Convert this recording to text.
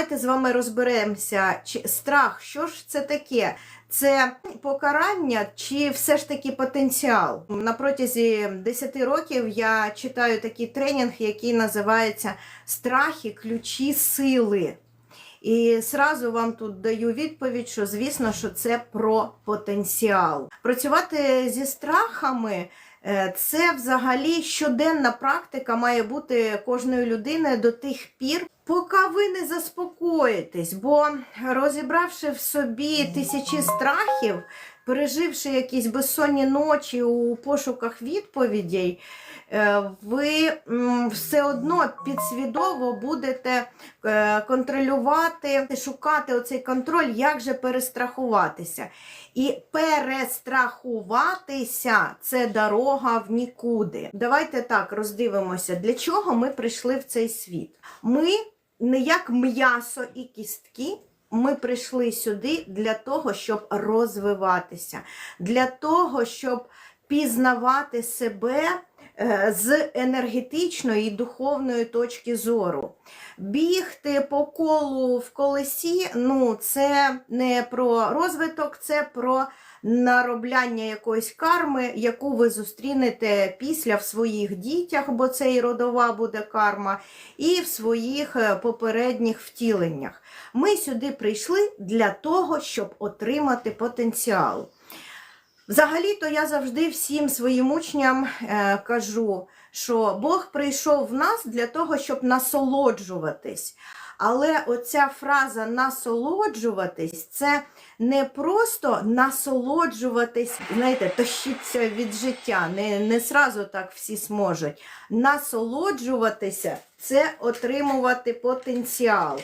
давайте з вами розберемося, чи страх, що ж це таке? Це покарання чи все ж таки потенціал? На протязі 10 років я читаю такий тренінг, який називається Страхи, ключі сили. І сразу вам тут даю відповідь, що звісно, що це про потенціал. Працювати зі страхами е, це взагалі щоденна практика має бути кожної людини до тих пір, поки ви не заспокоїтесь. Бо розібравши в собі тисячі страхів, переживши якісь безсонні ночі у пошуках відповідей, е, ви все одно підсвідомо будете е, контролювати, шукати оцей контроль, як же перестрахуватися. І перестрахуватися це дорога в нікуди. Давайте так роздивимося, для чого ми прийшли в цей світ. Ми не як м'ясо і кістки. Ми прийшли сюди для того, щоб розвиватися, для того, щоб пізнавати себе з енергетичної і духовної точки зору. Бігти по колу в колесі ну, це не про розвиток, це про наробляння якоїсь карми, яку ви зустрінете після в своїх дітях, бо це і родова буде карма, і в своїх е, попередніх втіленнях. Ми сюди прийшли для того, щоб отримати потенціал. Взагалі-то я завжди всім своїм учням е, кажу, що Бог прийшов в нас для того, щоб насолоджуватись. Але оця фраза насолоджуватись це не просто насолоджуватись, знаєте, тащиться від життя, не, не сразу так всі зможуть. Насолоджуватися це отримувати потенціал.